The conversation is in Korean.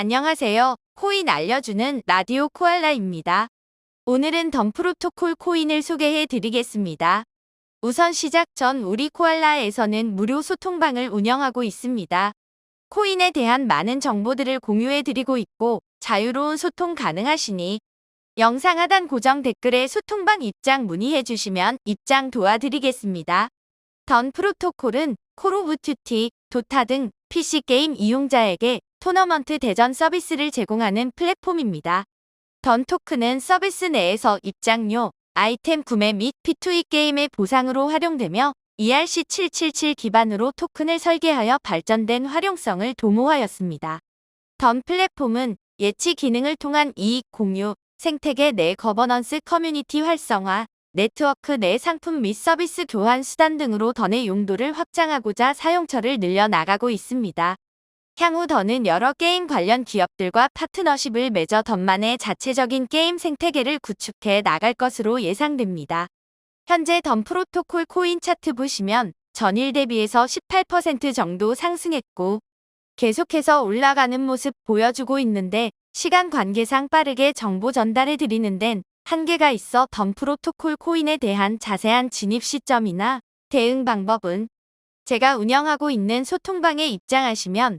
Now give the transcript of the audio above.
안녕하세요. 코인 알려주는 라디오 코알라입니다. 오늘은 덤 프로토콜 코인을 소개해 드리겠습니다. 우선 시작 전 우리 코알라에서는 무료 소통방을 운영하고 있습니다. 코인에 대한 많은 정보들을 공유해 드리고 있고 자유로운 소통 가능하시니 영상 하단 고정 댓글에 소통방 입장 문의해 주시면 입장 도와드리겠습니다. 던 프로토콜은 콜 오브 듀티, 도타 등 PC게임 이용자에게 토너먼트 대전 서비스를 제공하는 플랫폼입니다. 던 토큰은 서비스 내에서 입장료, 아이템 구매 및 P2E 게임의 보상으로 활용되며 ERC777 기반으로 토큰을 설계하여 발전된 활용성을 도모하였습니다. 던 플랫폼은 예치 기능을 통한 이익 공유, 생태계 내 거버넌스 커뮤니티 활성화, 네트워크 내 상품 및 서비스 교환 수단 등으로 던의 용도를 확장하고자 사용처를 늘려 나가고 있습니다. 향후 더는 여러 게임 관련 기업들과 파트너십을 맺어 던만의 자체적인 게임 생태계를 구축해 나갈 것으로 예상됩니다. 현재 던 프로토콜 코인 차트 보시면 전일 대비해서 18% 정도 상승했고 계속해서 올라가는 모습 보여주고 있는데 시간 관계상 빠르게 정보 전달해 드리는 데는 한계가 있어 던 프로토콜 코인에 대한 자세한 진입 시점이나 대응 방법은 제가 운영하고 있는 소통방에 입장하시면